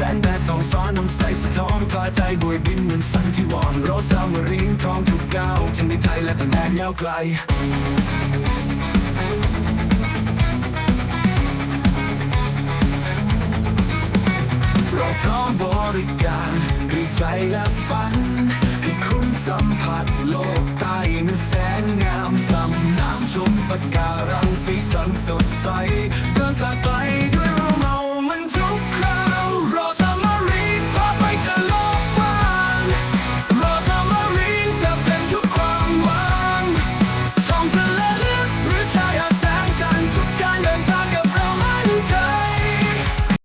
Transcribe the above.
แสงแดดส่องฟ้าน้ำใสสะท้อนพาใจบวยบินเหมือนฝันที่วอนรอสาวมาริงทองทุกก้าทั้งในไทยและต่างแดนยาวไกลเราพร้อมบริการด้วยใจและฝัน ให้คุณสัมผัสโลกใต้นั้นแสนงามดำน้ำชมปะการังสีสันสดใสเดินทางไกล